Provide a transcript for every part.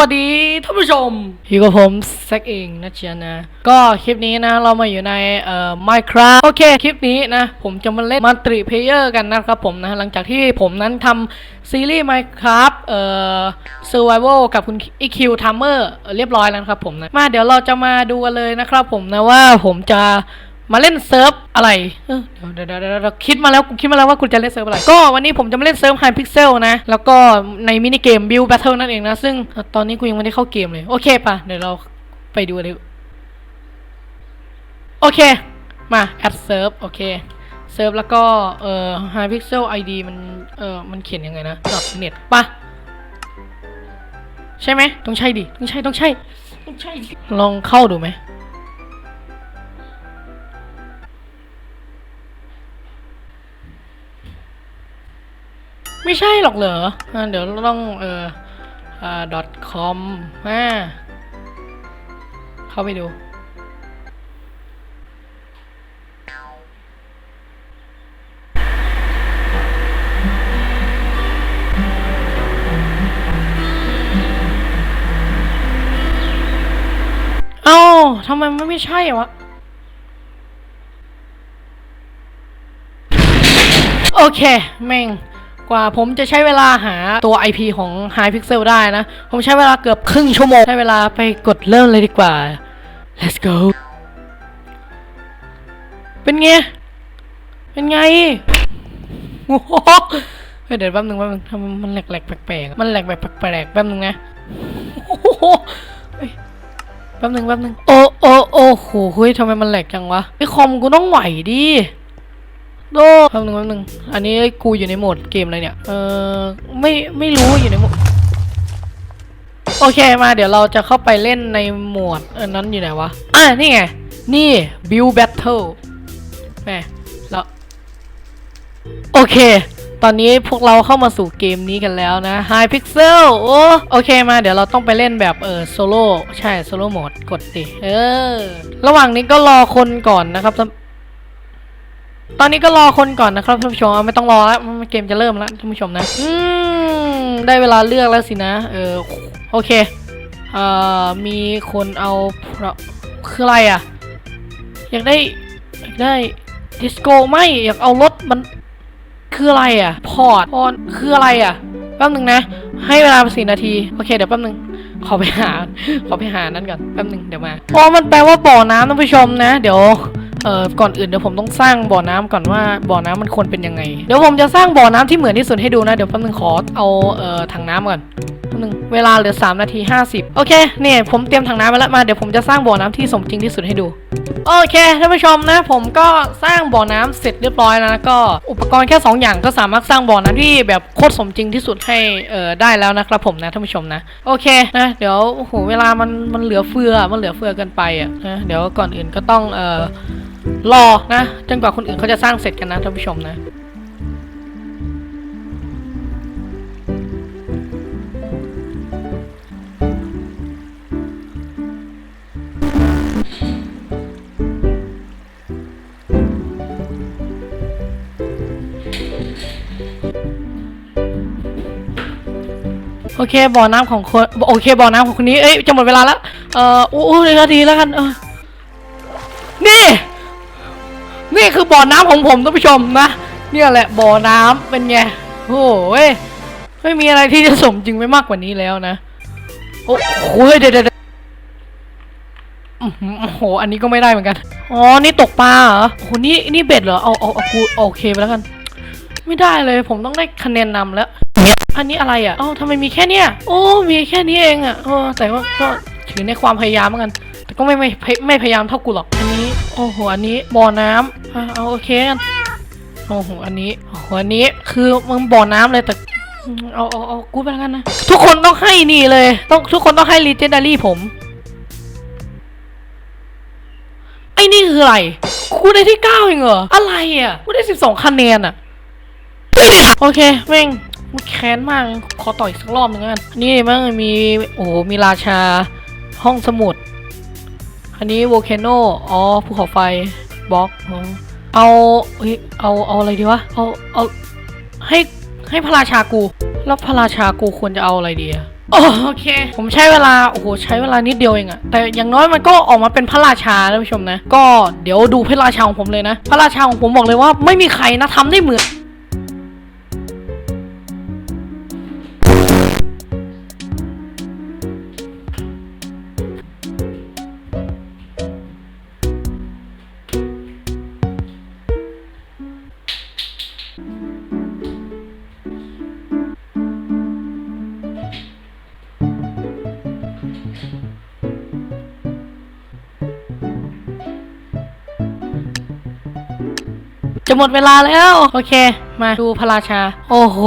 วัสดีท่านผู้ชมอยู่กับผมแซกเองนะเชียนะ ก็คลิปนี้นะเรามาอยู่ในเอ่อ Minecraft โอเคคลิปนี้นะ ผมจะมาเล่นมัลติเพเยอร์กันนะครับผมนะ หลังจากที่ผมนั้นทำซีรีส์ Minecraft เอ่อ Survival กับคุณ EQ Timer เอ่อเรียบร้อยแล้วครับผมนะ มาเดี๋ยวเราจะมาดูกันเลยนะครับผมนะว่าผมจะ มาเล่นเซิร์ฟอะไรเดี๋ยวเดี๋ยวเดี๋ยวเดี๋ยวคิดมาแล้วคิดมาแล้วว่ากูจะเล่นเซิร์ฟอะไร ก็วันนี้ผมจะมาเล่นเซิร์ฟ High Pixel นะ แล้วก็ในมินิเกม Build Battle นั่นเองนะ ซึ่งตอนนี้กูยังไม่ได้เข้าเกมเลย โอเคป่ะ เดี๋ยวเราไปดูเลยโอเค มา add serve โอเคเซิร์ฟแล้วก็เอ่อ High Pixel ID มันเอ่อมันเขียนยังไงนะ .net ปะใช่ไหมต้องใช่ดิ ต้องใช่ต้องใช่ ต้องใช่ ลองเข้าดูไหม ไม่ใช่หรอกเหรออเดี๋ยวเราต้องเอ่ออ่า .com อ่าเข้าไปดู เอ้าทำไมมันไม่ใช่วะ โอเค แม่ง กว่าผมจะใช้เวลาหาตัว IP ของ High Pixel ได้นะ ผมใช้เวลาเกือบครึ่งชั่วโมง ใช้เวลาไปกดเริ่มเลยดีกว่า let's go เป็นไง เป็นไงโอ้โหเฮ้เดี๋ยวแป๊บนึงแป๊บนึงทำไมมันแหลกๆแปลกๆ มันแหลกแบบแปลกๆแป๊บนึงนะโอ้โหแป๊บนึงแป๊บนึงโอ้โอ้โอ้โหเฮ้ยทำไมมันแหลกจังวะไอคอมกูต้องไหวดิ โดแป๊บนึงแป๊บนึงอันนี้กูอยู่ในโหมดเกมอะไรเนี่ย เออไม่ไม่รู้อยู่ในโหมด โอเคมาเดี๋ยวเราจะเข้าไปเล่นในโหมดอันนั้นอยู่ไหนวะ อะนี่ไง นี่ Build Battle แหมแล้วโอเค ตอนนี้พวกเราเข้ามาสู่เกมนี้กันแล้วนะ High Pixel โอ้โอเคมาเดี๋ยวเราต้องไปเล่นแบบเออโซโล่ใช่โซโล่โหมดกดดิเออ ระหว่างนี้ก็รอคนก่อนนะครับ ตอนนี้ก็รอคนก่อนนะครับท่านผู้ชมไม่ต้องรอแล้วเกมจะเริ่มแล้วท่านผู้ชมนะอืมได้เวลาเลือกแล้วสินะ เออโอเคเอ่อมีคนเอาเราคืออะไรอะ อยากได้อยากได้ดิสโก้ไม่อยากเอารถมันคืออะไรอะ พอร์ตพอร์ตคืออะไรอะแป๊บหนึ่งนะ ให้เวลาสี่นาทีโอเคเดี๋ยวแป๊บหนึ่งขอไปหาขอไปหานั่นก่อนแป๊บหนึ่งเดี๋ยวมาอ๋อมันแปลว่าบ่อน้ำท่านผู้ชมนะ เดี๋ยว เอ่อก่อนอื่นเดี๋ยวผมต้องสร้างบ่อน้ำก่อนว่าบ่อน้ำมันควรเป็นยังไง เดี๋ยวผมจะสร้างบ่อน้ำที่เหมือนที่สุดให้ดูนะ เดี๋ยวแป๊บนึงขอเอาเอ่อถังน้ำก่อนแป๊บนึงเวลาเหลือ 3 นาที 50 โอเคเนี่ยผมเตรียมถังน้ำมาแล้วมาเดี๋ยวผมจะสร้างบ่อน้ำที่สมจริงที่สุดให้ดู โอเคท่านผู้ชมนะ ผมก็สร้างบ่อน้ำเสร็จเรียบร้อยแล้วนะก็อุปกรณ์แค่ 2 อย่างก็สามารถสร้างบ่อน้ำที่แบบโคตรสมจริงที่สุดให้เอ่อได้แล้วนะครับผมนะท่านผู้ชมนะโอเคนะเดี๋ยวโอ้โหเวลามันมันเหลือเฟือมันเหลือเฟือเกินไปอะนะเดี๋ยวก่อนอื่นก็ต้องเอ่อ รอนะจนกว่าคนอื่นเขาจะสร้างเสร็จกันนะท่านผู้ชมนะโอเคบ่อน้ำของคนโอเคบ่อน้ำของคนนี้เอ้ยจะหมดเวลาแล้วเอ่ออู้อู้นาทีแล้วกันเออนี่ นี่คือบ่อน้ำของผมท่านผู้ชมนะเนี่ยแหละบ่อน้ำเป็นไงโอ้ยไม่มีอะไรที่จะสมจริงไปมากกว่านี้แล้วนะโอ้โหเดี๋ยวเดี๋ยวเดี๋ยวอื้อหือโอ้โหอันนี้ก็ไม่ได้เหมือนกันอ๋อนี่ตกปลาเหรอโอ้โหนี่นี่เบ็ดเหรอเอาเอาเอากูโอเคไปแล้วกัน ไม่ได้เลยผมต้องได้คะแนนนำแล้วอันนี้อะไรอะเอ้าทำไมมีแค่เนี้ยโอ้มีแค่นี้เองอะโอ้แต่ว่าก็ถือในความพยายามเหมือนกันแต่ก็ไม่ไม่ไม่พยายามเท่ากูหรอกอันนี้ อ้โหอันนี้บ่อน้ำอะเอาโอเคกันโอ้โหอันนี้โอ้โหอันนี้คือมึงบ่อน้ำเลยแต่เอาเอาเอากูไปแล้วกันนะ ทุกคนต้องให้นี่เลย ต้องทุกคนต้องให้ legendary ผม ไอ้นี่คืออะไร กูได้ที่เก้าเองเหรอ อะไรอะ กูได้สิบสองคะแนนอะ โอเคแม่งมันแค้นมาก ขอต่อยอีกสักรอบหนึ่งกันอัน นี่มั่งมี โอ้โห มีราชา ห้องสมุด อันนี้โวล c คนอ๋อภูเขาไฟบล็อกเอาเอาเอาอะไรดีวะเอาเอาให้ให้พระราชากูแล้วพระราชากูควรจะเอาอะไรดีอะโอโอเค ผมใช้เวลา โอ้โห ใช้เวลานิดเดียวเองอะแต่อย่างน้อยมันก็ออกมาเป็นพระราชาท่านผู้ชมนะ ก็เดี๋ยวดูพระราชาของผมเลยนะ พระราชาของผมบอกเลยว่าไม่มีใครนะทำได้เหมือน จะหมดเวลาแล้ว โอเค มาดูพระราชา โอ้โห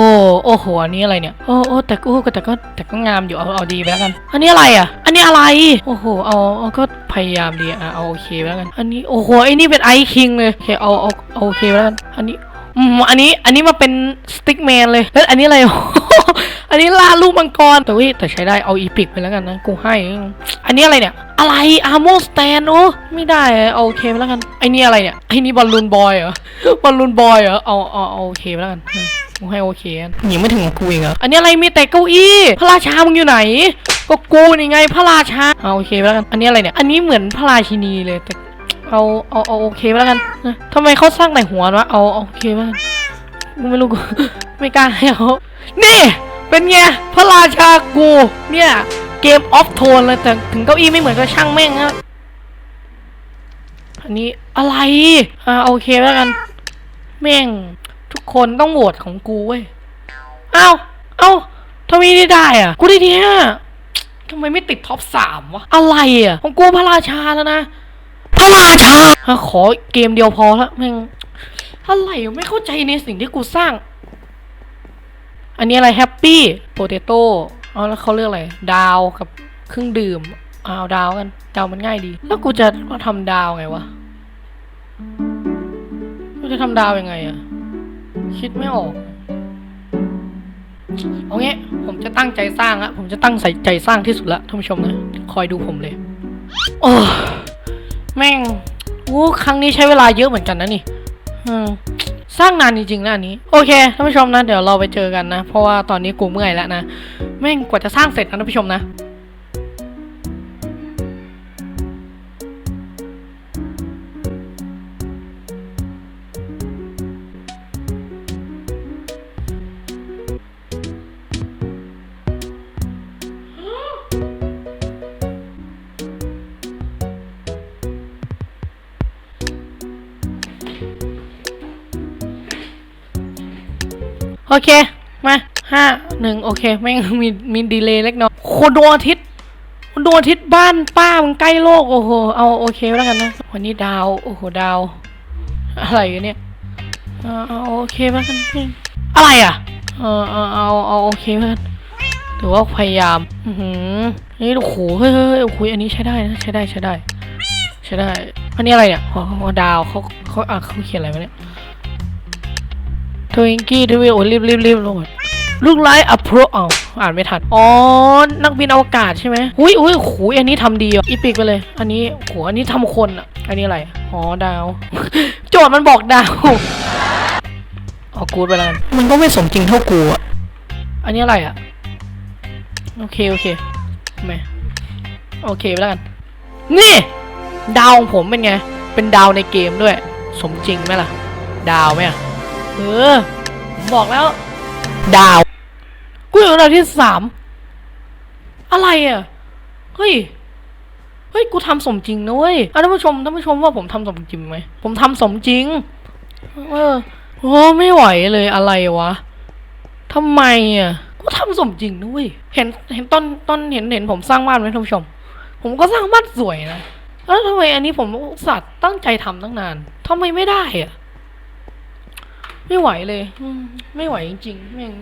โอ้โห อันนี้อะไรเนี่ย โอ้โอ้แต่ก็แต่ก็แต่ก็แต่ก็งามอยู่ เอาเอาดีไปแล้วกัน อันนี้อะไรอะ อันนี้อะไร โอ้โห เอาเอาก็พยายามดีอะเอาโอเคไปแล้วกัน อันนี้ โอ้โห ไอ้นี่เป็นไอคิงเลย โอเค เอาเอาเอาโอเคไปแล้วกัน อันนี้ อืม อันนี้ อันนี้มาเป็นสติ๊กแมนเลย แล้วอันนี้อะไร อันนี้ล่าลูกมังกรแต่วิแต่ใช้ได้เอาอีพิกไปแล้วกันนะกูให้ อันนี้อะไรเนี่ย อะไรอาร์โมสแตนโอ้ไม่ได้เอาโอเคไปแล้วกันไอ้นี่อะไรเนี่ยไอ้นี่บอลลูนบอยเหรอบอลลูนบอยเหรอเอาเอาเอาโอเคไปแล้วกันกูให้โอเคอันยังไม่ถึงของกูเองเหรออันนี้อะไรมีแต่เก้าอี้พระราชามึงอยู่ไหนก็กูนี่ไงพระราชาเอาโอเคไปแล้วกัน อันนี้อะไรเนี่ยอันนี้เหมือนพระราชินีเลยแต่เอาเอาเอาโอเคไปแล้วกันนะทำไมเขาสร้างแต่หัววะเอาเอาโอเคไปแล้วกันกูไม่รู้กูไม่กล้าให้เขานี่ เป็นไงพระราชากูเนี่ยเกมออฟโทนเลยแต่ถึงเก้าอี้ไม่เหมือนก็ช่างแม่งนะอันนี้อะไรอ่าโอเคแล้วกัน แม่งทุกคนต้องโหวตของกูเว้ยเอ้าเอ้าทำไมไม่ได้อะ กูได้ที่ห้าทำไมไม่ติดท็อปสามวะอะไรอะของกูพระราชาแล้วนะพระราชาขอเกมเดียวพอละแม่งอะไรไม่เข้าใจในสิ่งที่กูสร้าง อันนี้อะไรแฮปปี้โปเตโต้เอาแล้วเขาเลือกอะไร ดาวกับเครื่องดื่มเอาดาวกัน ดาวมันง่ายดี แล้วกูจะทำดาวไงวะ กูจะทำดาวยังไงอะคิดไม่ออกเอางี้ผมจะตั้งใจสร้างละผมจะตั้งใส่ใจสร้างที่สุดละท่านผู้ชมนะ คอยดูผมเลย โอ้ แม่งโอ้ครั้งนี้ใช้เวลาเยอะเหมือนกันนะนี่ อืม สร้างนานจริงๆนะอันนี้ โอเคท่านผู้ชมนะ เดี๋ยวเราไปเจอกันนะ เพราะว่าตอนนี้กูเมื่อยแล้วนะแม่งกว่าจะสร้างเสร็จนะท่านผู้ชมนะ โอเค มาห้าหนึ่งโอเค แม่งมีมีดีเลย์เล็กน้อยโคดวงอาทิตย์ดวงอาทิตย์บ้านป้ามึงใกล้โลก โอ้โห เอาโอเคแล้วกันนะ วันนี้ดาว โอ้โห ดาว อะไรเนี่ยเอาเอาโอเคแล้วกันอะไรอะ เออเอาเอาเอาโอเคแล้วกันถือว่าพยายาม อือหือนี่โอ้โห เฮ้ยเฮ้ยโอ้โหอันนี้ใช้ได้นะ ใช้ได้ ใช้ได้ ใช้ได้ อันนี้อะไรเนี่ยอ๋อดาวเขาเขาอะเขาเขียนอะไรวะเนี่ย ทวิงกี้ทวิโอรีบรีบรีบโหลดลูกไลท์อัพโรอ๋ออ่านไม่ทัน อ๋อ นักบินอวกาศใช่ไหมอุ้ยอุ้ยโหอันนี้ทำดีอะอีปิกไปเลย อันนี้โหอันนี้ทำคนอะ อันนี้อะไร อ๋อ ดาว โจทย์มันบอกดาวเอากูดไปแล้วกัน มันก็ไม่สมจริงเท่ากูอะ อันนี้อะไรอะ โอเค โอเคไม่โอเคไปแล้วกัน นี่ ดาวของผมเป็นไง เป็นดาวในเกมด้วย สมจริงไหมล่ะ ดาวไหมอะ เออผมบอกแล้ว ดาว กูอยู่อันดับที่สาม อะไรอะ เฮ้ย เฮ้ย กูทำสมจริงนะเว้ยอะท่านผู้ชมท่านผู้ชมว่าผมทำสมจริงไหม ผมทำสมจริง เออ โอ้ไม่ไหวเลยอะไรวะทำไมอะ กูทำสมจริงนะเว้ย เห็น เห็นตอนตอนเห็น เห็นผมสร้างบ้านไหมท่านผู้ชม ผมก็สร้างบ้านสวยนะแล้วทำไมอันนี้ผมอุตสัตว์ตั้งใจทำตั้งนานทำไมไม่ได้อะ ไม่ไหวเลย ไม่ไหวจริงๆแม่ง